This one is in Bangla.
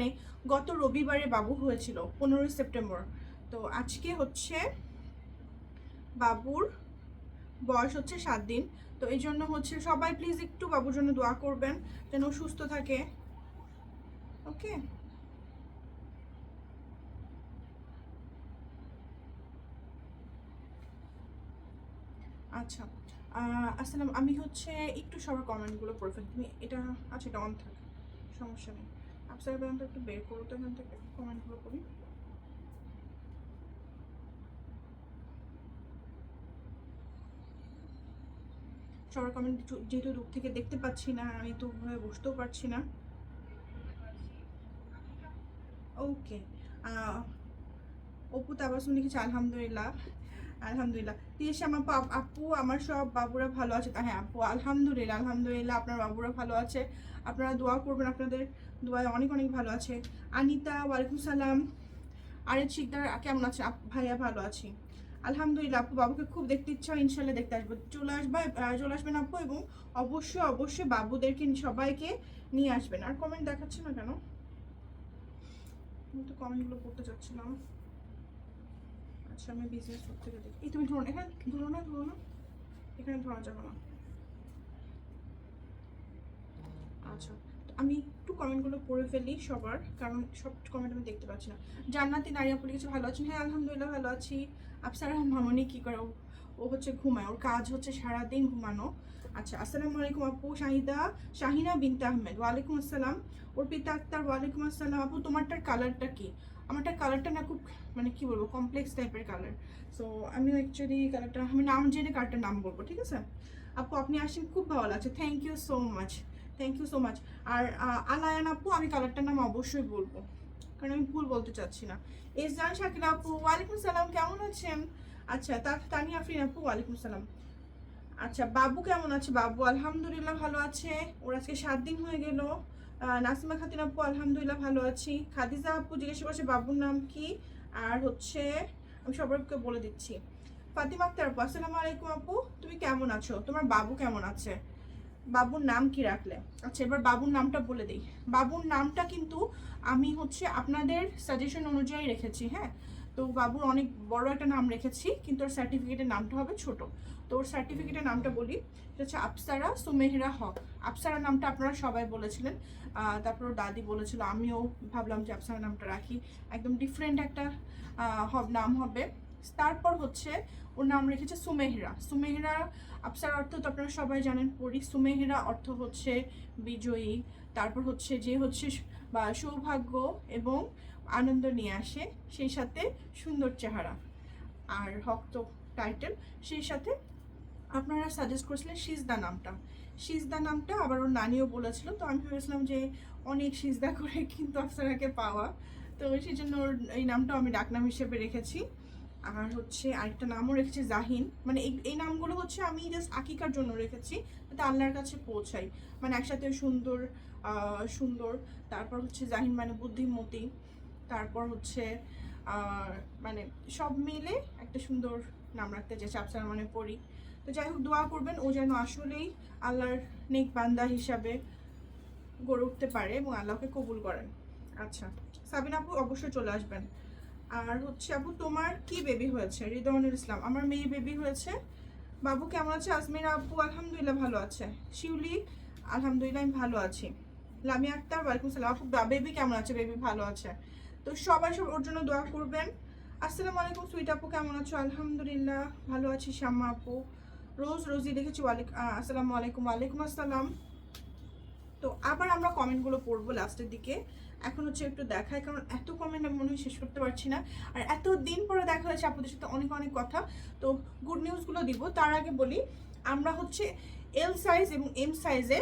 মানে গত রবিবারে বাবু হয়েছিল, পনেরোই সেপ্টেম্বর। তো আজকে হচ্ছে বাবুর বয়স হচ্ছে সাত দিন। তো এই জন্য হচ্ছে সবাই প্লিজ একটু বাবুর জন্য দোয়া করবেন, যেন সুস্থ থাকে। ওকে আচ্ছা আসসালাম, আমি হচ্ছে একটু সবার কমেন্টগুলো পড়ে ফেলি। তুমি এটা আচ্ছা এটা অন থাক, সমস্যা নেই। আপসার ব্যায়ামটা একটু বের করো তো এখান থেকে, কমেন্টগুলো করি। সবার কমেন্ট যেহেতু দূর থেকে দেখতে পাচ্ছি না, আমি তো ওভাবে বসতেও পারছি না। ওকে অপু তাবাসুম লিখেছে আলহামদুলিল্লাহ। আলহামদুলিল্লাহ। তিয়েশাম আপু আপ- আমার সব বাবুরা ভালো আছে। হ্যাঁ আপু, আলহামদুলিল্লাহ আলহামদুলিল্লাহ, আপনার বাবুরা ভালো আছে। আপনারা দোয়া করবেন আপনাদের, দোয়ায় অনেক অনেক ভালো আছে। আনিতা, ওয়ালাইকুম সালাম। আরে শিকদার, কেমন আছে ভাইয়া ভালো আছি। আলহামদুলিল্লাহ, আপু, বাবুকে খুব দেখতে ইচ্ছা ইনশাল্লাহ দেখতে আসব। চলে আসবে চলে আসবেন আপু এবং অবশ্যই অবশ্যই বাবুদেরকে, সবাইকে নিয়ে আসবেন। আর কমেন্ট দেখাচ্ছে না কেন? আমি তো কমেন্টগুলো পড়তে চাচ্ছিলাম। আচ্ছা আমি বিজনেস থেকে দেখি। এই তুমি ধরো এখানে ধরো না ধরো না। এখানে ধরা যাবে না। আচ্ছা আমি একটু কমেন্টগুলো পড়ে ফেলি সবার, কারণ সব কমেন্ট আমি দেখতে পাচ্ছি না। জান্নাতি নারী আপু কিছু ভালো আছেন? হ্যাঁ আলহামদুলিল্লাহ ভালো আছি। আফসারা মামনি কি করে? ও- ও হচ্ছে ঘুমায়, ওর কাজ হচ্ছে সারাদিন ঘুমানো। আচ্ছা আসসালামু আলাইকুম আপু, শাহিদা, শাহিনা বিনতে আহমেদ। ওয়ালাইকুম আসসালাম। ওর পিতা আক্তার, ওয়ালাইকুম আসসালাম। আপু, তোমারটার কালারটা কি? আমারটার কালারটা না খুব মানে কি বলব কমপ্লেক্স টাইপের কালার সো আমি অ্যাকচুয়ালি কালারটা আমি নাম জেনে কালারটার নাম বলব, ঠিক আছে? আপু, আপনি আসেন, খুব ভালো লাগছে। Thank you so much thank you so much আর আলায়ান আপু, আমি কালারটার নাম অবশ্যই বলব, কারণ আমি ভুল বলতে চাচ্ছি না। এস জান শাকিল আপু, ওয়ালাইকুম সালাম, কেমন আছেন? আচ্ছা তা তানি আফরিন আপু, ওয়ালাইকুম সালাম। আচ্ছা বাবু কেমন আছে? বাবু আলহামদুলিল্লাহ ভালো আছে। ওর আজকে সাত দিন হয়ে গেল। নাসিমা খাতিন আপু, আলহামদুলিল্লাহ ভালো আছি। খাদিজা আপু, জিজ্ঞেস করছে বাবুর নাম কি? আর হচ্ছে, আমি সবাইকে বলে দিচ্ছি। ফাতিমা আক্তার আপু, আসসালামু আলাইকুম আপু। তুমি কেমন আছো? তোমার বাবু কেমন আছে? বাবুর নাম কি রাখলে? আচ্ছা এবার বাবুর নামটা বলে দিই। বাবুর নামটা কিন্তু আমি হচ্ছে আপনাদের সাজেশন অনুযায়ী রেখেছি হ্যাঁ? তো বাবুর অনেক বড় একটা নাম রেখেছি, কিন্তু ওর সার্টিফিকেটের নামটা হবে ছোট। তো ওর সার্টিফিকেটের নামটা বলি, সেটা হচ্ছে আফসারা সুমেহরা হক। আফসারা নামটা আপনারা সবাই বলেছিলেন তারপর দাদি বলেছিল, আমিও ভাবলাম যে আফসারা নামটা রাখি। একদম ডিফারেন্ট একটা নাম হবে। তারপর হচ্ছে ওর নাম রেখেছে সুমেহরা। সুমেহরা, আফসার অর্থ তো আপনারা সবাই জানেন পড়ি সুমেহরা অর্থ হচ্ছে বিজয়ী। তারপর হচ্ছে যে হচ্ছে বা সৌভাগ্য এবং আনন্দ নিয়ে আসে, সেই সাথে সুন্দর চেহারা। আর হক তো টাইটেল সেই সাথে আপনারা সাজেস্ট করেছিলেন সিজদা নামটা। সিজদা নামটা আবার ওর নানিও বলেছিল, তো আমি ভেবেছিলাম যে অনেক সিজদা করে কিন্তু আফসারাকে পাওয়া। তো সেই জন্য ওর এই নামটাও আমি ডাকনাম হিসেবে রেখেছি। আর হচ্ছে আরেকটা নামও রেখেছি, জাহিন। মানে এই নামগুলো হচ্ছে আমি জাস্ট আকিকার জন্য রেখেছি, যাতে আল্লাহর কাছে পৌঁছাই। মানে একসাথে সুন্দর সুন্দর। তারপর হচ্ছে জাহিন মানে বুদ্ধিমতী। তারপর হচ্ছে মানে সব মিলে একটা সুন্দর নাম রাখতে চাই চাপসার মানে পড়ি। তো যাই হোক, দোয়া করবেন, ও যেন আসলেই আল্লাহর নেক বান্দা হিসাবে গড়ে উঠতে পারে এবং আল্লাহকে কবুল করেন। আচ্ছা সাবিনা আপু, অবশ্যই চলে আসবেন। আর হচ্ছে আপু, তোমার কি বেবি হয়েছে? রিদওয়ানুল ইসলাম, আমার মেয়ে বেবি হয়েছে। বাবু কেমন আছে? আজমিরা আপু, আলহামদুলিল্লাহ ভালো আছে। শিউলি, আলহামদুলিল্লাহ আমি ভালো আছি। লামিয়া আক্তার, ওয়ালাইকুম সালাম। আপু বেবি কেমন আছে? বেবি ভালো আছে। তো সবাই সব ওর জন্য দোয়া করবেন। আসসালামু আলাইকুম, সুইট আপু, কেমন আছো? আলহামদুলিল্লাহ, ভালো আছি। শ্যামা আপু, রোজ রোজই দেখেছি ওয়ালাইকুম আসসালামু আলাইকুম, ওয়ালাইকুম আসসালাম। তো আবার আমরা কমেন্টগুলো পড়ব লাস্টের দিকে। এখন হচ্ছে একটু দেখায় কারণ এত কমেন্ট আমি মনে হয় শেষ করতে পারছি না। আর এত দিন পরে দেখা হয়েছে আপনাদের সাথে অনেক অনেক কথা। তো গুড নিউজগুলো দিব। তার আগে বলি, আমরা হচ্ছে এল সাইজ এবং এম সাইজে